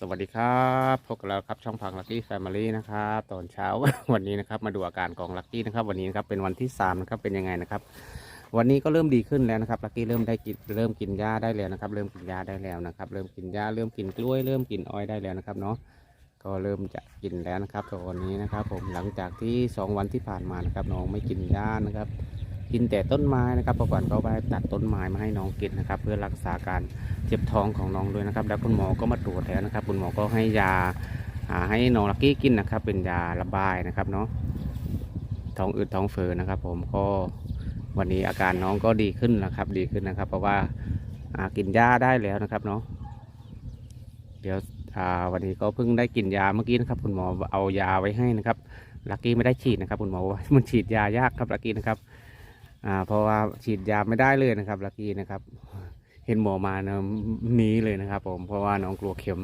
สวัสดีครับพบกับเราครับช่องพังลักกี้แฟมิลี่นะครับตอนเช้าวันนี้นะครับมาดูอาการของลักกี้นะครับ วันนี้นะครับเป็นวันที่สามนะครับเป็นยังไงนะครับ วันนี้ก็เริ่มดีขึ้นแล้วนะครับลักกี้เริ่มได้กินเริ่มกินหญ้าได้แล้วนะครับ เริ่มกินหญ้าได้แล้วนะครับ เริ่มกินหญ้าเริ่มกินกล้วยเริ่มกินอ้อยได้แล้วนะครับเนาะก็เริ่มจะกินแล้วนะครับตอนนี้นะครับ ผมหลังจากที่สองวันที่ผ่านมานะครับน้องไม่กินหญ้านะครับ กินแต่ต้นไม้นะครับเพราะก่อนเขาไปตัดต้นไม้มาให้น้องกินนะครับ เพื่อรักษาการเจ็บท้องของน้องด้วยนะครับ แล้วคุณหมอก็มาตรวจแล้วนะครับ คุณหมอก็ให้ยาให้น้องลักกี้กินนะครับ เป็นยาระบายนะครับเนาะท้องอืดท้องเฟ้อนะครับ ผมก็วันนี้อาการน้องก็ดีขึ้นนะครับ ดีขึ้นนะครับ เพราะว่ากินยาได้แล้วนะครับเนาะเดี๋ยววันนี้ก็เพิ่งได้กินยาเมื่อกี้นะครับ คุณหมอเอายาไว้ให้นะครับลักกี้ไม่ได้ฉีดนะครับ คุณหมอว่ามันฉีดยายากครับลักกี้นะครับ อ่าเพราะว่าฉีดยาไม่ได้เลยนะครับลักกี้นะครับ เห็นหมอมานะหนีเลยนะครับ ผมเพราะว่าน้องกลัวเข็ม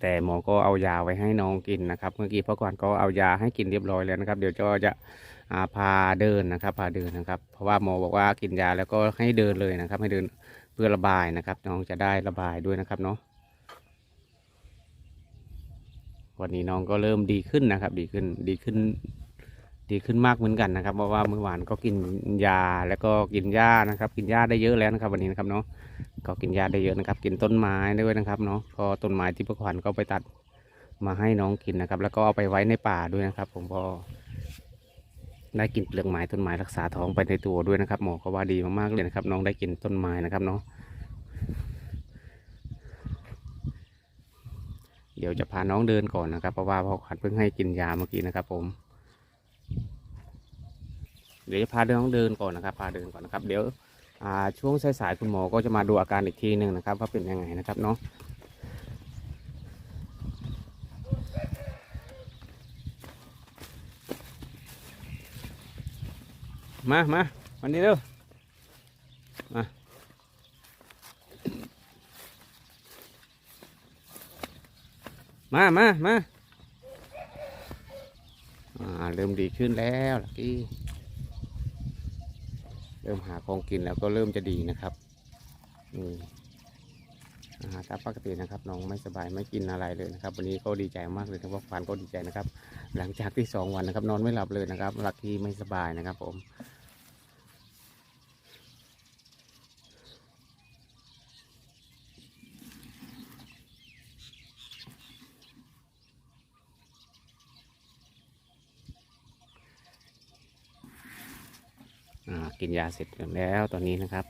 แต่หมอก็เอายาไว้ให้น้องกินนะครับ เมื่อกี้พ่อก่อนก็เอายาให้กินเรียบร้อยแล้วนะครับ เดี๋ยวก็จะาพาเดินนะครับ พาเดินนะครับ เพราะว่าหมอบอกว่ากินยาแล้วก็ให้เดินเลยนะครับ ให้เดินเพื่อระบายนะครับ น้องจะได้ระบายด้วยนะครับเนาะวันนี้น้องก็เริ่มดีขึ้นนะครับ ดีขึ้นดีขึ้น ดีขึ้นมากเหมือนกันนะครับ เพราะว่าเมื่อวานก็กินยาแล้วก็กินหญ้านะครับ กินหญ้าได้เยอะแล้วนะครับวันนี้นะครับเนาะก็กินหญ้าได้เยอะนะครับ กินต้นไม้ด้วยนะครับเนาะก็ต้นไม้ที่พระขวัญก็ไปตัดมาให้น้องกินนะครับ แล้วก็เอาไปไว้ในป่าด้วยนะครับ ผมก็ได้กินเปลือกไม้ต้นไม้รักษาท้องไปในตัวด้วยนะครับ หมอก็ว่าดีมากๆเลยนะครับ น้องได้กินต้นไม้นะครับเนาะเดี๋ยวจะพาน้องเดินก่อนนะครับ เพราะว่าพ่อขวัญเพิ่งให้กินยาเมื่อกี้นะครับ ผม เดี๋ยวจะพาเดินต้องเดินก่อนนะครับ พาเดินก่อนนะครับ เดี๋ยวช่วงสายๆคุณหมอก็จะมาดูอาการอีกทีหนึ่งนะครับว่าเป็นยังไงนะครับเนาะมามาวันนี้เร็วมามามามาอ่าเริ่มดีขึ้นแล้วลักกี้ ริ่มหาของกินแล้วก็เริ่มจะดีนะครับนี่อาหารตามปกตินะครับน้องไม่สบายไม่กินอะไรเลยนะครับ วันนี้ก็ดีใจมากเลยนะครับฟานก็ดีใจนะครับ หลังจากที่สองวันนะครับ นอนไม่หลับเลยนะครับลักที่ไม่สบายนะครับผมอ่า กินยาเสร็จแล้วตอนนี้นะครับ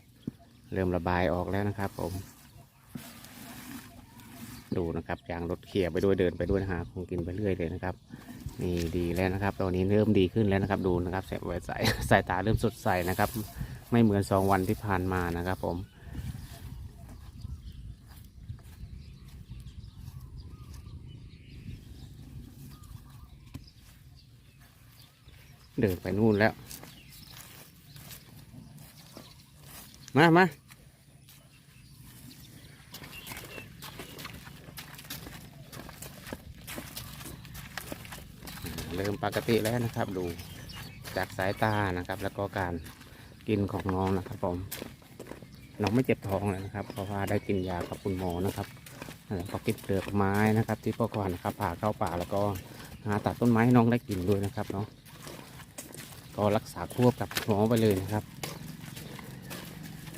เริ่มระบายออกแล้วนะครับ ผม ดูนะครับยางรถเขี่ยไปด้วยเดินไปด้วยหาของกินไปเรื่อยเลยนะครับ นี่ดีแล้วนะครับ ตอนนี้เริ่มดีขึ้นแล้วนะครับดูนะครับแสบไว้ใสสายตาเริ่มสดใสนะครับ ไม่เหมือนสองวันที่ผ่านมานะครับ ผมเดินไปนู่นแล้ว มามาเริ่มปกติแล้วนะครับ ดูจากสายตานะครับ แล้วก็การกินของน้องนะครับผมน้องไม่เจ็บท้องเลยนะครับ เพราะว่าได้กินยากับคุณหมอนะครับแล้วก็กินเปลือกไม้นะครับ ที่พ่อก่อนนะครับผ่าเข้าป่าแล้วก็หาตัดต้นไม้ให้น้องได้กินด้วยนะครับเนาะก็รักษาควบกับหมอไปเลยนะครับ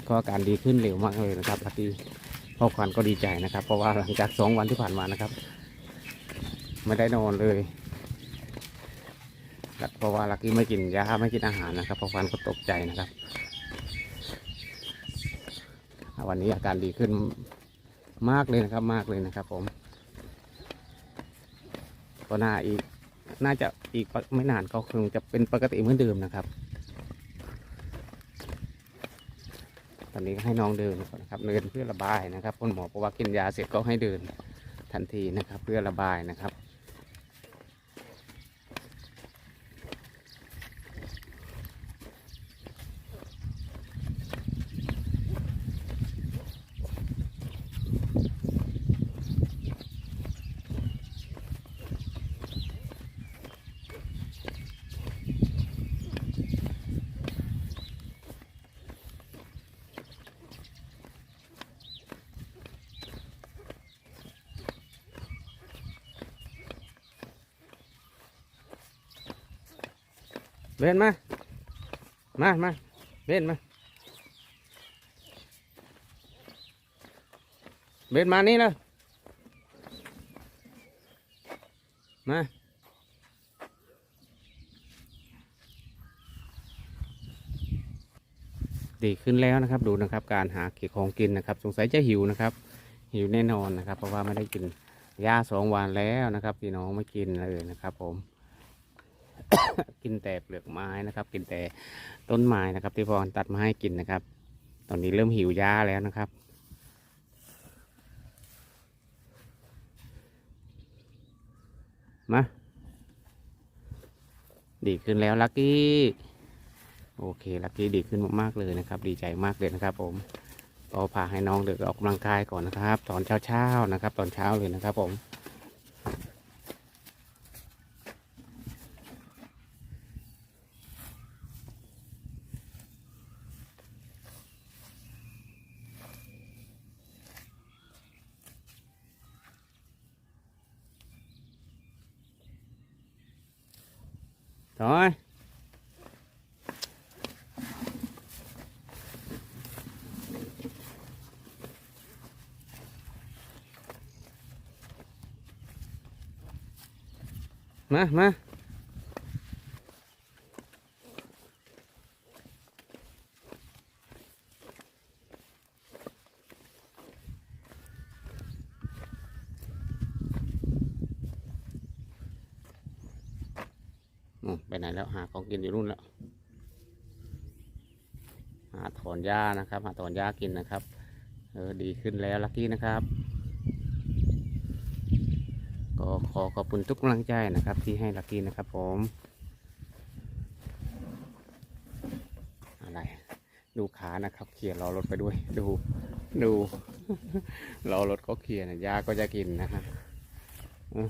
ก็อาการดีขึ้นเร็วมากเลยนะครับลักกี้พ่อควันก็ดีใจนะครับ เพราะว่าหลังจากสองวันที่ผ่านมานะครับ ไม่ได้นอนเลยแล้วเพราะว่าลักกี้ไม่กินยาไม่กินอาหารนะครับพ่อควันก็ตกใจนะครับ วันนี้อาการดีขึ้นมากเลยนะครับมากเลยนะครับ ผมก็น่าอีกน่าจะอีกไม่นานก็คงจะเป็นปกติเหมือนเดิมนะครับ ตอนนี้ก็ให้น้องเดินก่อนนะครับเดินเพื่อระบายนะครับคุณหมอบอกว่ากินยาเสร็จก็ให้เดินทันทีนะครับ เพื่อระบายนะครับ เบนมา มามาเบนมา เบนมานี่เลยมา ดีขึ้นแล้วนะครับ ดูนะครับการหาเก็บของกินนะครับ สงสัยจะหิวนะครับ หิวแน่นอนนะครับ เพราะว่าไม่ได้กินหญ้าสองวันแล้วนะครับพี่น้องไม่กินเลยนะครับผม กินแต่เปลือกไม้นะครับ กินแต่ต้นไม้นะครับ ที่พ่อตัดมาให้กินนะครับ ตอนนี้เริ่มหิวหญ้าแล้วนะครับมาดีขึ้นแล้วลักกี้ โอเคลักกี้ดีขึ้นมากๆเลยนะครับ ดีใจมากเลยนะครับ ผมก็พาให้น้องเดินออกกำลังกายก่อนนะครับ ตอนเช้าๆนะครับ ตอนเช้าเลยนะครับผม ถอยมา มา อืม ไปไหนแล้วหาของกินอยู่นู่นแล้ว หาถอนหญ้านะครับ หาถอนหญ้ากินนะครับ เออดีขึ้นแล้วลักกี้นะครับ ก็ขอขอบคุณทุกกำลังใจนะครับ ที่ให้ลักกี้นะครับ ผม อะไร ดูขานะครับเขี่ยรอรถไปด้วย ดู ดูรอรถก็เขี่ยนะหญ้าก็จะกินนะฮะอ่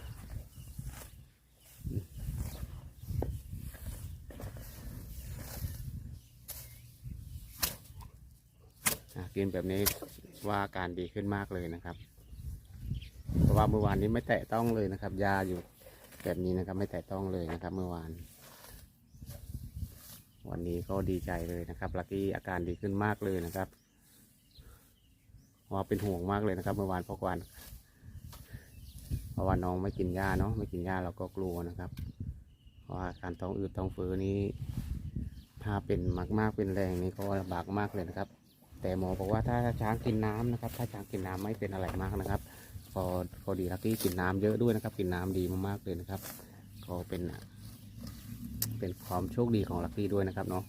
กินแบบนี้ว่าอาการดีขึ้นมากเลยนะครับ เพราะว่าเมื่อวานนี้ไม่แตะต้องเลยนะครับ ยาอยู่แบบนี้นะครับ ไม่แตะต้องเลยนะครับ เมื่อวาน วันนี้ก็ดีใจเลยนะครับลักกี้อาการดีขึ้นมากเลยนะครับว่าเป็นห่วงมากเลยนะครับ เมื่อวานเพราะวันเพราะว่าน้องไม่กินยาเนาะไม่กินยาเราก็กลัวนะครับเพราะว่าการท้องอืดท้องเฟ้อนี้ถ้าเป็นมากๆเป็นแรงนี่ก็ลำบากมากเลยนะครับ แต่หมอบอกว่าถ้าช้างกินน้ำนะครับ ถ้าช้างกินน้ำไม่เป็นอะไรมากนะครับพอพอดีลักกี้กินน้ำเยอะด้วยนะครับ กินน้ำดีมากๆเลยนะครับ ก็เป็นเป็นความโชคดีของลักกี้ด้วยนะครับเนาะ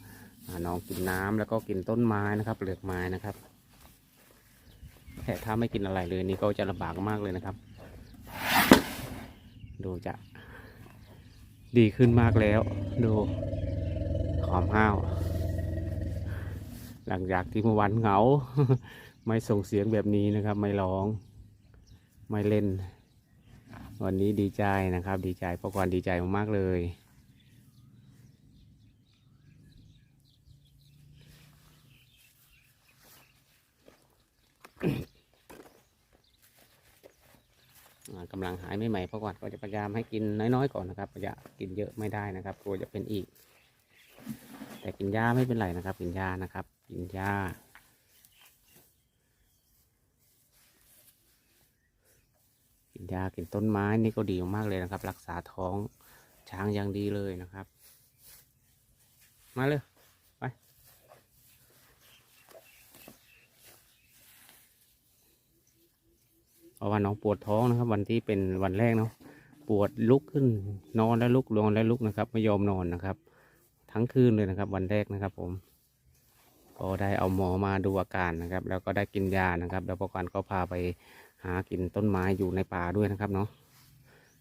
อ่าน้องกินน้ำแล้วก็กินต้นไม้นะครับเปลือกไม้นะครับแต่ถ้าไม่กินอะไรเลยนี่ก็จะลำบากมากเลยนะครับ ดูจะดีขึ้นมากแล้ว ดูความห้าว หลังจากที่เมื่อวานเหงา ไม่ส่งเสียงแบบนี้นะครับ ไม่ร้อง ไม่เล่น วันนี้ดีใจนะครับ ดีใจเพราะความดีใจมากๆเลยอ่ากำลังหายไม่ใหม่เพราะก่อนก็จะพยายามให้กินน้อยๆก่อนนะครับอย่ากินเยอะไม่ได้นะครับกลัวจะเป็นอีก แต่กินหญ้าไม่เป็นไรนะครับ กินหญ้านะครับ กินหญ้ากินหญ้ากินต้นไม้นี่ก็ดีมากเลยนะครับ รักษาท้องช้างอย่างดีเลยนะครับ มาเลยไปเพราะว่าน้องปวดท้องนะครับ วันที่เป็นวันแรกเนาะปวดลุกขึ้นนอนแล้วลุกนอนแล้วลุกนะครับ ไม่ยอมนอนนะครับ ทั้งคืนเลยนะครับ วันแรกนะครับ ผมก็ได้เอาหมอมาดูอาการนะครับ แล้วก็ได้กินยานะครับ แล้วประกันก็พาไปหากินต้นไม้อยู่ในป่าด้วยนะครับเนาะ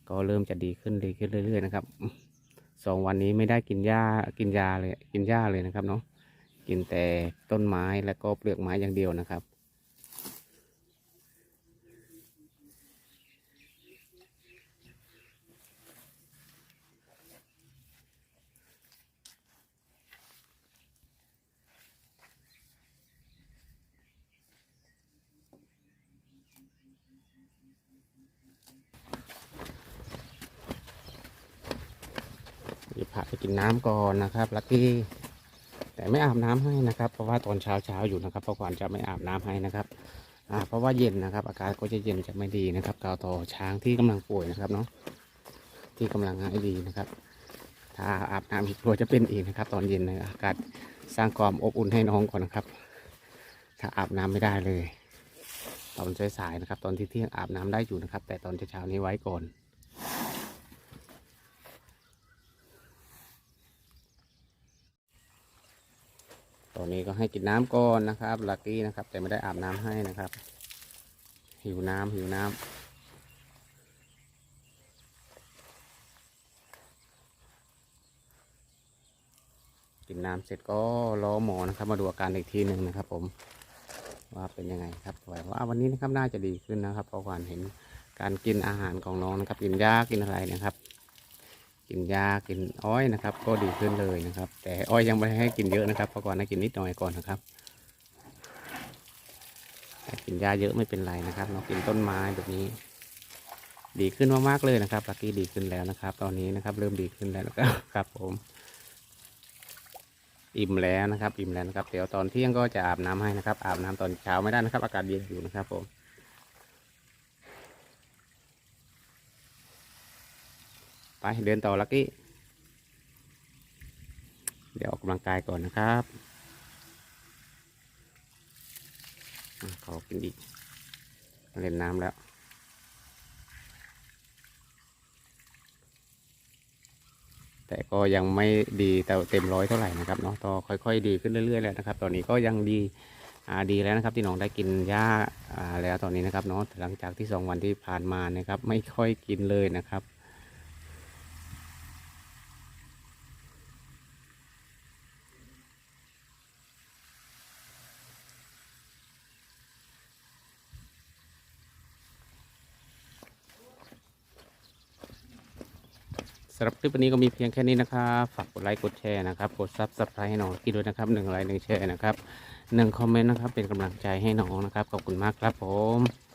ก็เริ่มจะดีขึ้นดีขึ้นเรื่อยๆนะครับสองวันนี้ไม่ได้กินหญ้ากินยาเลยกินหญ้าเลยนะครับเนาะกินแต่ต้นไม้แล้วก็เปลือกไม้อย่างเดียวนะครับ มีผัก จะกินน้ำก่อนนะครับลักกี้แต่ไม่อาบน้ำให้นะครับ เพราะว่าตอนเช้าเช้าๆอยู่นะครับเพราะขวัญจะไม่อาบน้ำให้นะครับอ่าเพราะว่าเย็นนะครับ อากาศก็จะเย็นจะไม่ดีนะครับกาวต่อช้างที่กำลังป่วยนะครับเนาะที่กำลังหายดีนะครับ ถ้าอาบน้ำอีกกลัวจะเป็นอีกนะครับ ตอนเย็นนะอากาศสร้างความอบอุ่นให้น้องก่อนนะครับ ถ้าอาบน้ำไม่ได้เลย ตอนสายๆนะครับ ตอนที่เที่ยงอาบน้ำได้อยู่นะครับ แต่ตอนเช้าๆนี้ไว้ก่อน อนนี้ก็ให้กินน้ำก่อนนะครับลักกี้นะครับ แต่ไม่ได้อาบน้ำให้นะครับ หิวน้ำหิวน้ำกินน้ำเสร็จก็รอหมอนะครับ มาดูอาการอีกทีหนึ่งนะครับ ผมว่าเป็นยังไงครับหวังว่าวันนี้นะครับน่าจะดีขึ้นนะครับเพราะว่าเห็นการกินอาหารของน้องนะครับกินยากินอะไรนะครับ กินยากินอ้อยนะครับ ก็ดีขึ้นเลยนะครับ แต่อ้อยยังไม่ให้กินเยอะนะครับเพราะก่อนให้กินนิดหน่อยก่อนนะครับแต่กินยาเยอะไม่เป็นไรนะครับเรากินต้นไม้แบบนี้ ดีขึ้นมากๆเลยนะครับลักกี้ดีขึ้นแล้วนะครับ ตอนนี้นะครับ เริ่มดีขึ้นแล้วนะครับครับผมอิ่มแล้วนะครับ อิ่มแล้วนะครับ เดี๋ยวตอนเที่ยงก็จะอาบน้ำให้นะครับ อาบน้ำตอนเช้าไม่ได้นะครับ อากาศเย็นอยู่นะครับผม ไปเดินต่อลักกี้ เดี๋ยวออกกำลังกายก่อนนะครับขอกินอีกเล่นน้ำแล้วแต่ก็ยังไม่ดีแต่เต็มร้อยเท่าไหร่นะครับเนาะต่อค่อย ๆ ดีขึ้นเรื่อยๆแล้วนะครับ ตอนนี้ก็ยังดีดีแล้วนะครับ ที่น้องได้กินหญ้าแล้วตอนนี้นะครับเนาะหลังจากที่สองวันที่ผ่านมานะครับ ไม่ค่อยกินเลยนะครับำหรับคลิปวันนี้ก็มีเพียงแค่นี้นะครับฝากกดไลค์กดแชร์นะครับกดซับสไครต์ให้น้องกินด้วยนะครับหนึ่งไลค์หนึ่งแชร์นะครับหนึ่งคอมเมนต์นะครับเป็นกำลังใจให้น้องนะครับขอบคุณมากครับผม